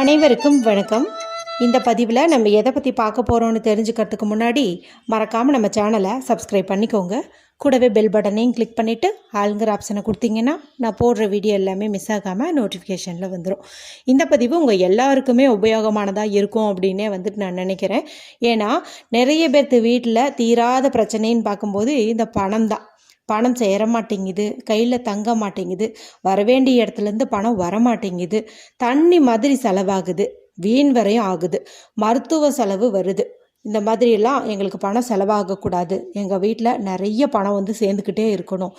அனைவருக்கும் வணக்கம். இந்த பதிவில் நம்ம எதை பற்றி பார்க்க போகிறோம்னு தெரிஞ்சுக்கிறதுக்கு முன்னாடி மறக்காமல் நம்ம சேனலை சப்ஸ்கிரைப் பண்ணிக்கோங்க. கூடவே பெல் பட்டனையும் கிளிக் பண்ணிவிட்டு ஆளுங்கிற ஆப்ஷனை கொடுத்தீங்கன்னா நான் போடுற வீடியோ எல்லாமே மிஸ் ஆகாமல் நோட்டிஃபிகேஷனில் வந்துடும் இந்த பதிவு உங்கள் எல்லாருக்குமே உபயோகமானதாக இருக்கும் அப்படின்னே வந்துட்டு நான் நினைக்கிறேன். ஏன்னா நிறைய பேர்த்து வீட்டில் தீராத பிரச்சனைன்னு பார்க்கும்போது இந்த பணம் தான் பணம் சேர மாட்டேங்குது கையில் தங்க மாட்டேங்குது வரவேண்டிய இடத்துலேருந்து பணம் வர மாட்டேங்குது. தண்ணி மாதிரி செலவாகுது வீண் வரையும் ஆகுது. மருத்துவ செலவு வருது. இந்த மாதிரியெல்லாம் எங்களுக்கு பணம் செலவாகக்கூடாது. எங்கள் வீட்டில் நிறைய பணம் வந்து சேர்ந்துக்கிட்டே இருக்கணும்.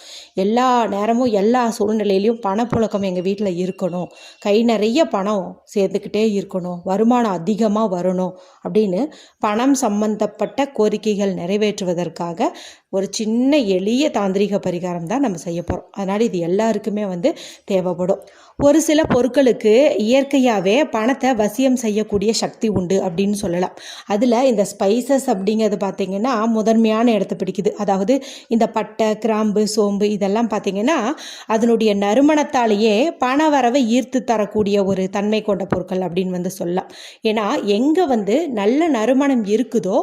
எல்லா நேரமும் எல்லா சூழ்நிலையிலையும் பணப்புழக்கம் எங்கள் வீட்டில் இருக்கணும். கை நிறைய பணம் சேர்ந்துக்கிட்டே இருக்கணும். வருமானம் அதிகமாக வரணும் அப்படின்னு பணம் சம்பந்தப்பட்ட கோரிக்கைகள் நிறைவேற்றுவதற்காக ஒரு சின்ன எளிய தாந்திரிக பரிகாரம் தான் நம்ம செய்ய போகிறோம் அதனால் இது எல்லாருக்குமே வந்து தேவைப்படும். ஒரு சில பொருட்களுக்கு இயற்கையாகவே பணத்தை வசியம் செய்யக்கூடிய சக்தி உண்டு அப்படின்னு சொல்லலாம். அதில் இந்த ஸ்பைசஸ் அப்படிங்கிறது பார்த்திங்கன்னா முதன்மையான இடத்த பிடிக்குது. அதாவது இந்த பட்டை கிராம்பு சோம்பு இதெல்லாம் பார்த்திங்கன்னா அதனுடைய நறுமணத்தாலேயே பண வரவை ஈர்த்து தரக்கூடிய ஒரு தன்மை கொண்ட பொருட்கள் அப்படின்னு வந்து சொல்லலாம். ஏன்னா எங்கே வந்து நல்ல நறுமணம் இருக்குதோ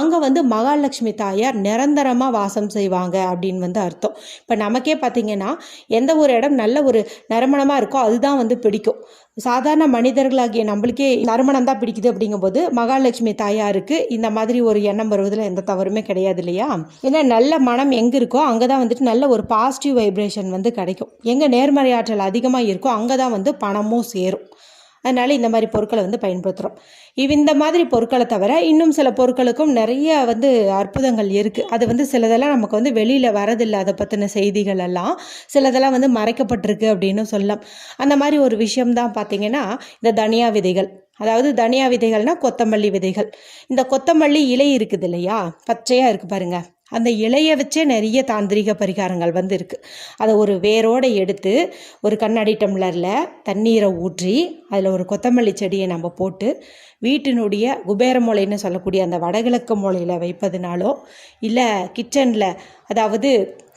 அங்கே வந்து மகாலட்சுமி தாயார் நிரந்தரமாக வாசம் செய்வாங்க அப்படின்னு வந்து அர்த்தம். இப்போ நமக்கே பார்த்திங்கன்னா எந்த ஒரு இடம் நல்ல ஒரு நறுமணமாக இருக்கும் இருக்கோ அதுதான் வந்து பிடிக்கும். சாதாரண மனிதர்களாகிய நம்மளுக்கே நறுமணம் தான் பிடிக்குது அப்படிங்கும்போது மகாலட்சுமி தாயாருக்கு இந்த மாதிரி ஒரு எண்ணம் வருவதில் எந்த தவறுமே கிடையாது இல்லையா? ஏன்னா நல்ல மனம் எங்கே இருக்கோ அங்கே தான் வந்துட்டு நல்ல ஒரு பாசிட்டிவ் வைப்ரேஷன் வந்து கிடைக்கும். எங்கே நேர்மறை ஆற்றல் அதிகமாக இருக்கோ அங்கே தான் வந்து பணமும் சேரும். அதனால் இந்த மாதிரி பொருட்களை வந்து பயன்படுத்துகிறோம் இவ் இந்த மாதிரி பொருட்களை தவிர இன்னும் சில பொருட்களுக்கும் நிறைய வந்து அற்புதங்கள் இருக்குது அது வந்து சிலதெல்லாம் நமக்கு வந்து வெளியில் வரதில்லை. அதை பற்றின செய்திகள் எல்லாம் சிலதெல்லாம் வந்து மறைக்கப்பட்டிருக்கு அப்படின்னு சொல்லலாம். அந்த மாதிரி ஒரு விஷயம்தான் பார்த்தீங்கன்னா இந்த தனியா விதைகள். அதாவது தனியா விதைகள்னால் கொத்தமல்லி விதைகள். இந்த கொத்தமல்லி இலை இருக்குது இல்லையா? பச்சையாக இருக்குது பாருங்கள் அந்த இலையை வச்சே நிறைய தாந்திரிக பரிகாரங்கள் வந்து இருக்குது அதை ஒரு வேரோடு எடுத்து ஒரு கண்ணாடி டம்ளரில் தண்ணீரை ஊற்றி அதில் ஒரு கொத்தமல்லி செடியை நம்ம போட்டு வீட்டினுடைய குபேர மூலைன்னு சொல்லக்கூடிய அந்த வடகிழக்கு மூலையில் வைப்பதுனாலோ இல்லை கிச்சனில் அதாவது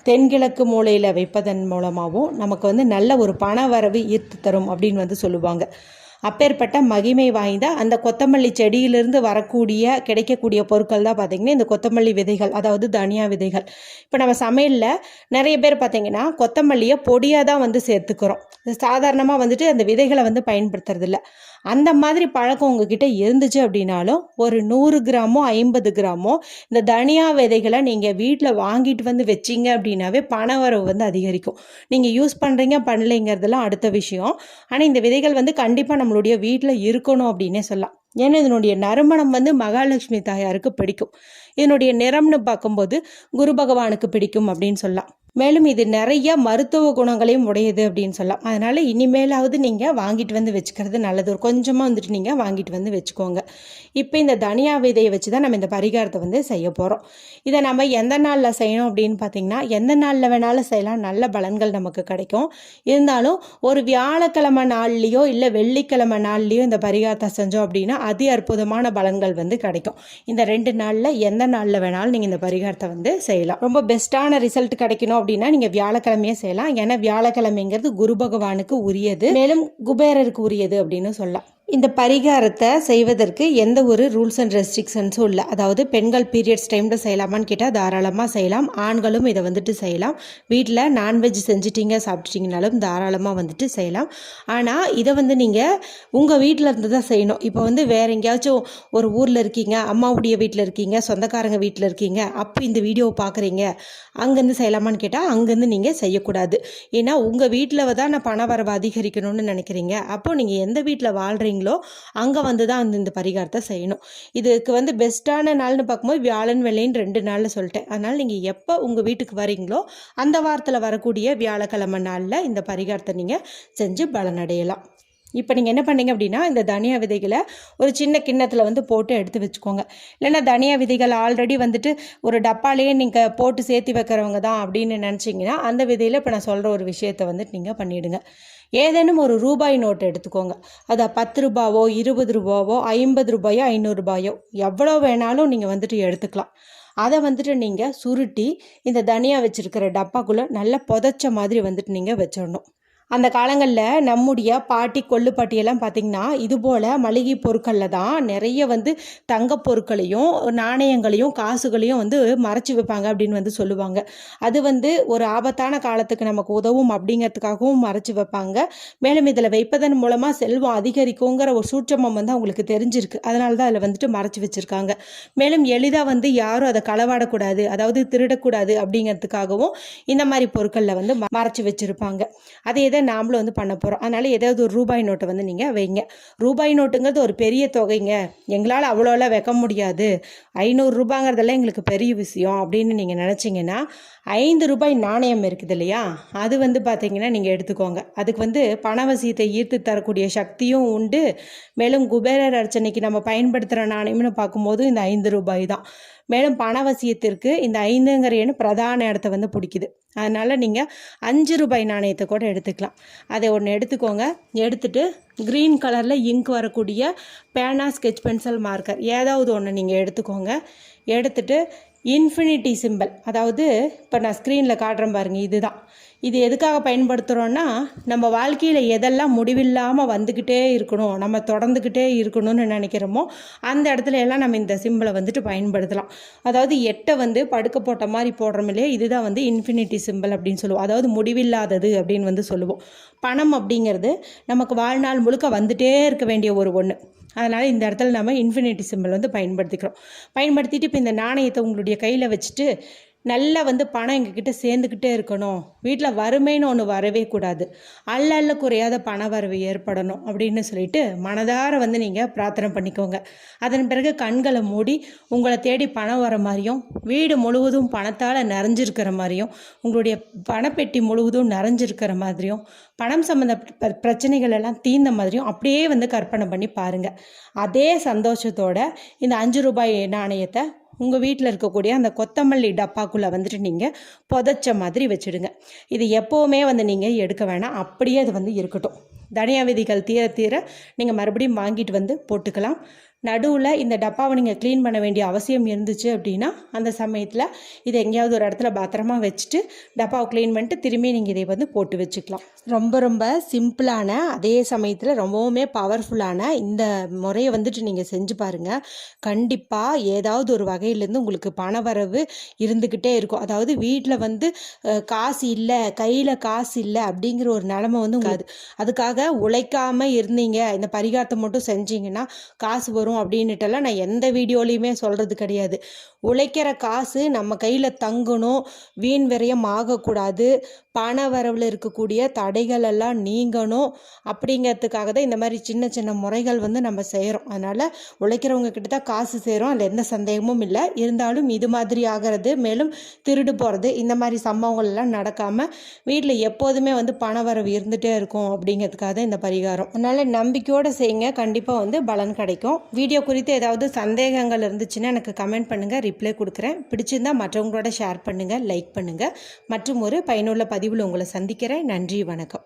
தென்கிழக்கு மூலையில் வைப்பதன் மூலமாகவும் நமக்கு வந்து நல்ல ஒரு பண வரவு ஈர்த்து தரும் அப்படின்னு வந்து சொல்லுவாங்க. அப்பேற்பட்ட மகிமை வாய்ந்த அந்த கொத்தமல்லி செடியிலிருந்து வரக்கூடிய கிடைக்கக்கூடிய பொருட்கள் தான் பார்த்திங்கன்னா இந்த கொத்தமல்லி விதைகள் அதாவது தனியா விதைகள். இப்போ நம்ம சமையலில் நிறைய பேர் பார்த்திங்கன்னா கொத்தமல்லியை பொடியாக தான் வந்து சேர்த்துக்கிறோம். சாதாரணமாக வந்துட்டு அந்த விதைகளை வந்து பயன்படுத்துறதில்ல. அந்த மாதிரி பழக்கம் உங்ககிட்ட இருந்துச்சு அப்படின்னாலும் ஒரு நூறு கிராமோ ஐம்பது கிராமோ இந்த தனியா விதைகளை நீங்கள் வீட்டில் வாங்கிட்டு வந்து வச்சிங்க அப்படின்னாவே பண வரவு வந்து அதிகரிக்கும். நீங்கள் யூஸ் பண்ணுறீங்க பண்ணலைங்கிறதெல்லாம் அடுத்த விஷயம். ஆனால் இந்த விதைகள் வந்து கண்டிப்பாக நம்மளுடைய வீட்டில் இருக்கணும் அப்படின்னே சொல்லலாம். ஏன்னா இதனுடைய நறுமணம் வந்து மகாலட்சுமி தாயாருக்கு பிடிக்கும். இதனுடைய நிறம்னு பார்க்கும்போது குரு பகவானுக்கு பிடிக்கும் அப்படின்னு சொல்லலாம். மேலும் இது நிறைய மருத்துவ குணங்களையும் உடையது அப்படின்னு சொல்லலாம். அதனால் இனிமேலாவது நீங்கள் வாங்கிட்டு வந்து வச்சுக்கிறது நல்லது. ஒரு கொஞ்சமாக வந்துட்டு நீங்கள் வாங்கிட்டு வந்து வச்சுக்கோங்க. இப்போ இந்த தனியா விதையை வச்சு தான் நம்ம இந்த பரிகாரத்தை வந்து செய்ய போகிறோம் இதை நம்ம எந்த நாளில் செய்யணும் அப்படின்னு பார்த்தீங்கன்னா எந்த நாளில் வேணாலும் செய்யலாம். நல்ல பலன்கள் நமக்கு கிடைக்கும். இருந்தாலும் ஒரு வியாழக்கிழமை நாள்லேயோ இல்லை வெள்ளிக்கிழமை நாள்லேயோ இந்த பரிகாரத்தை செஞ்சோம் அப்படின்னா அதி அற்புதமான பலன்கள் வந்து கிடைக்கும். இந்த ரெண்டு நாளில் எந்த நாளில் வேணாலும் நீங்கள் இந்த பரிகாரத்தை வந்து செய்யலாம். ரொம்ப பெஸ்ட்டான ரிசல்ட் கிடைக்கணும் அப்படின்னா நீங்கள் வியாழக்கிழமையே செய்யலாம். ஏன்னா வியாழக்கிழமைங்கிறது குரு பகவானுக்கு உரியது. மேலும் குபேரருக்கு உரியது அப்படின்னு சொல்லலாம். இந்த பரிகாரத்தை செய்வதற்கு எந்த ஒரு ரூல்ஸ் அண்ட் ரெஸ்ட்ரிக்ஷன்ஸும் இல்லை. அதாவது பெண்கள் பீரியட்ஸ் டைமில் செய்யலாமான்னு கேட்டால் தாராளமாக செய்யலாம். ஆண்களும் இதை வந்துட்டு செய்யலாம். வீட்டில் நான்வெஜ் செஞ்சிட்டிங்க சாப்பிட்டுட்டிங்கனாலும் தாராளமாக வந்துட்டு செய்யலாம். ஆனால் இதை வந்து நீங்கள் உங்கள் வீட்டில் இருந்து தான் செய்யணும். இப்போ வந்து வேறு எங்கேயாச்சும் ஒரு ஊரில் இருக்கீங்க அம்மாவுடைய வீட்டில் இருக்கீங்க சொந்தக்காரங்க வீட்டில் இருக்கீங்க அப்போ இந்த வீடியோவை பார்க்குறீங்க அங்கேருந்து செய்யலாமான்னு கேட்டால் அங்கேருந்து நீங்கள் செய்யக்கூடாது. ஏன்னா உங்கள் வீட்டில் தான் நான் பண வரவு அதிகரிக்கணும்னு நினைக்கிறீங்க. அப்போ நீங்கள் எந்த வீட்டில் வாழ்கிறீங்க இருக்கீங்களோ அங்கே வந்து தான் அந்த இந்த பரிகாரத்தை செய்யணும். இதுக்கு வந்து பெஸ்ட்டான நாள்னு பார்க்கும்போது வியாழன் வெள்ளைன்னு ரெண்டு நாளில் சொல்லிட்டேன். அதனால் நீங்கள் எப்போ உங்கள் வீட்டுக்கு வரீங்களோ அந்த வாரத்தில் வரக்கூடிய வியாழக்கிழமை நாளில் இந்த பரிகாரத்தை நீங்கள் செஞ்சு பலனடையலாம். இப்போ நீங்கள் என்ன பண்ணீங்க அப்படின்னா இந்த தனியா விதைகளை ஒரு சின்ன கிண்ணத்தில் வந்து போட்டு எடுத்து வச்சுக்கோங்க. இல்லைன்னா தனியா விதைகள் ஆல்ரெடி வந்துட்டு ஒரு டப்பாலேயே நீங்கள் போட்டு சேர்த்து வைக்கிறவங்க தான் அப்படின்னு நினச்சிங்கன்னா அந்த விதையில் இப்போ நான் சொல்கிற ஒரு விஷயத்தை வந்துட்டு நீங்கள் பண்ணிவிடுங்க ஏதேனும் ஒரு ரூபாய் நோட்டு எடுத்துக்கோங்க. அதை பத்து ரூபாவோ இருபது ரூபாவோ ஐம்பது ரூபாயோ ஐநூறுரூபாயோ எவ்வளோ வேணாலும் நீங்கள் வந்துட்டு எடுத்துக்கலாம். அதை வந்துட்டு நீங்கள் சுருட்டி இந்த தனியாக வச்சுருக்கிற டப்பாக்குள்ளே நல்லா புதைச்ச மாதிரி வந்துட்டு நீங்கள் வச்சிடணும். அந்த காலங்களில் நம்முடைய பாட்டி கொள்ளு பாட்டியெல்லாம் பார்த்திங்கன்னா இது போல் மளிகை பொருட்களில் தான் நிறைய வந்து தங்கப் பொருட்களையும் நாணயங்களையும் காசுகளையும் வந்து மறைச்சி வைப்பாங்க அப்படின்னு வந்து சொல்லுவாங்க. அது வந்து ஒரு ஆபத்தான காலத்துக்கு நமக்கு உதவும் அப்படிங்கிறதுக்காகவும் மறைச்சி வைப்பாங்க. மேலும் இதில் வைப்பதன் மூலமாக செல்வம் அதிகரிக்குங்கிற ஒரு சூட்சமம் வந்து அவங்களுக்கு தெரிஞ்சிருக்கு. அதனால தான் அதில் வந்துட்டு மறைச்சி வச்சுருக்காங்க. மேலும் எளிதாக வந்து யாரும் அதை களவாடக்கூடாது அதாவது திருடக்கூடாது அப்படிங்கிறதுக்காகவும் இந்த மாதிரி பொருட்களில் வந்து மறைச்சி வச்சுருப்பாங்க. அதை எதை நாமளும் வந்து பண்ண போகிறோம் அதனால் ஏதாவது ஒரு ரூபாய் நோட்டை வந்து நீங்கள் வைங்க. ரூபாய் நோட்டுங்கிறது ஒரு பெரிய தொகைங்க. எங்களால் அவ்வளோலாம் வைக்க முடியாது. ஐநூறு ரூபாங்கிறதெல்லாம் எங்களுக்கு பெரிய விஷயம் அப்படின்னு நீங்கள் நினச்சிங்கன்னா ஐந்து ரூபாய் நாணயம் இருக்குது இல்லையா? அது வந்து பார்த்தீங்கன்னா நீங்கள் எடுத்துக்கோங்க. அதுக்கு வந்து பணவசியத்தை ஈர்த்து தரக்கூடிய சக்தியும் உண்டு. மேலும் குபேரர் அர்ச்சனைக்கு நம்ம பயன்படுத்துகிற நாணயம்னு பார்க்கும்போது இந்த ஐந்து ரூபாய் தான். மேலும் பணவசியத்திற்கு இந்த ஐந்துங்கிற எண் பிரதான இடத்த வந்து பிடிக்குது. அதனால் நீங்கள் அஞ்சு ரூபாய் நாணயத்தை கூட எடுத்துக்கலாம். அதை ஒன்று எடுத்துக்கோங்க. எடுத்துட்டு க்ரீன் கலரில் இங்க் வரக்கூடிய பேனா ஸ்கெச் பென்சில் மார்க்கர் ஏதாவது ஒன்று நீங்கள் எடுத்துக்கோங்க. எடுத்துட்டு இன்ஃபினிட்டி சிம்பல் அதாவது இப்போ நான் ஸ்க்ரீனில் காட்டுறேன் பாருங்கள் இதுதான். இது எதுக்காக பயன்படுத்துகிறோன்னா நம்ம வாழ்க்கையில் எதெல்லாம் முடிவில்லாமல் வந்துக்கிட்டே இருக்கணும் நம்ம தொடர்ந்துக்கிட்டே இருக்கணும்னு நினைக்கிறோமோ அந்த இடத்துல எல்லாம் நம்ம இந்த சிம்பிளை வந்துட்டு பயன்படுத்தலாம். அதாவது எட்டை வந்து படுக்க போட்ட மாதிரி போடுறோம் இல்லையா? இதுதான் வந்து இன்ஃபினிட்டி சிம்பிள் அப்படின்னு சொல்லுவோம். அதாவது முடிவில்லாதது அப்படின்னு வந்து சொல்லுவோம். பணம் அப்படிங்கிறது நமக்கு வாழ்நாள் முழுக்க வந்துட்டே இருக்க வேண்டிய ஒரு ஒன்று அதனால் இந்த இடத்துல நம்ம இன்ஃபினிட்டி சிம்பிள் வந்து பயன்படுத்திக்கிறோம். பயன்படுத்திட்டு இப்போ இந்த நாணயத்தை உங்களுடைய கையில் வச்சுட்டு நல்லா வந்து பணம் எங்ககிட்ட சேர்ந்துக்கிட்டே இருக்கணும். வீட்டில் வறுமைன்னு ஒன்று வரவே கூடாது. அல்ல அல்ல குறையாத பண வரவு ஏற்படணும் அப்படின்னு சொல்லிட்டு மனதார வந்து நீங்கள் பிரார்த்தனை பண்ணிக்கோங்க. அதன் பிறகு கண்களை மூடி உங்களை தேடி பணம் வர மாதிரியும் வீடு முழுவதும் பணத்தால் நிறைஞ்சிருக்கிற மாதிரியும் உங்களுடைய பணப்பெட்டி முழுவதும் நிறைஞ்சிருக்கிற மாதிரியும் பணம் சம்மந்த பிரச்சனைகள் எல்லாம் தீர்ந்த மாதிரியும் அப்படியே வந்து கற்பனை பண்ணி பாருங்கள் அதே சந்தோஷத்தோட இந்த அஞ்சு ரூபாய் நாணயத்தை உங்கள் வீட்டில் இருக்கக்கூடிய அந்த கொத்தமல்லி டப்பாக்குள்ளே வந்துட்டு நீங்கள் புதைச்ச மாதிரி வச்சுடுங்க. இது எப்போவுமே வந்து நீங்கள் எடுக்க வேணாம். அப்படியே அது வந்து இருக்கட்டும். தனியா விதிகள் தீர தீர நீங்கள் மறுபடியும் வாங்கிட்டு வந்து போட்டுக்கலாம். நடுவில் இந்த டப்பாவை நீங்கள் க்ளீன் பண்ண வேண்டிய அவசியம் இருந்துச்சு அப்படின்னா அந்த சமயத்தில் இதை எங்கேயாவது ஒரு இடத்துல பத்திரமா வச்சுட்டு டப்பாவை க்ளீன் பண்ணிட்டு திரும்பி நீங்கள் இதை வந்து போட்டு வச்சுக்கலாம். ரொம்ப ரொம்ப சிம்பிளான அதே சமயத்தில் ரொம்பவுமே பவர்ஃபுல்லான இந்த முறையை வந்துட்டு நீங்கள் செஞ்சு பாருங்கள் கண்டிப்பாக ஏதாவது ஒரு வகையிலேருந்து உங்களுக்கு பண வரவு இருந்துக்கிட்டே இருக்கும். அதாவது வீட்டில் வந்து காசு இல்லை கையில் காசு இல்லை அப்படிங்கிற ஒரு நிலமை வந்து உங்களுக்கு அதுக்காக உழைக்காமல் இருந்தீங்க இந்த பரிகாரத்தை மட்டும் செஞ்சீங்கன்னா காசு வரும். அப்படின்னுட்டெல்லாம் நான் எந்த வீடியோலையுமே சொல்கிறது கிடையாது. உழைக்கிற காசு நம்ம கையில் தங்கணும் வீண் விரயம் ஆகக்கூடாது பண வரவில் இருக்கக்கூடிய தடைகள் எல்லாம் நீங்கணும் அப்படிங்கிறதுக்காக தான் இந்த மாதிரி சின்ன சின்ன முறைகள் வந்து நம்ம செய்கிறோம் அதனால் உழைக்கிறவங்க கிட்ட தான் காசு செய்கிறோம் அதில் எந்த சந்தேகமும் இல்லை. இருந்தாலும் இது மாதிரி ஆகிறது மேலும் திருடு போகிறது இந்த மாதிரி சம்பவங்கள் எல்லாம் நடக்காமல் வீட்டில் எப்போதுமே வந்து பண வரவு இருந்துகிட்டே இருக்கும் அப்படிங்கிறதுக்காக தான் இந்த பரிகாரம். அதனால் நம்பிக்கையோடு செய்யுங்க. கண்டிப்பாக வந்து பலன் கிடைக்கும். வீடியோ குறித்து ஏதாவது சந்தேகங்கள் இருந்துச்சுன்னா எனக்கு கமெண்ட் பண்ணுங்கள் ரிப்ளை கொடுக்குறேன். பிடிச்சிருந்தா மற்றவங்களோட ஷேர் பண்ணுங்கள் லைக் பண்ணுங்கள் மற்றும் ஒரு பயனுள்ள பதிவில் உங்களை சந்திக்கிறேன். நன்றி வணக்கம்.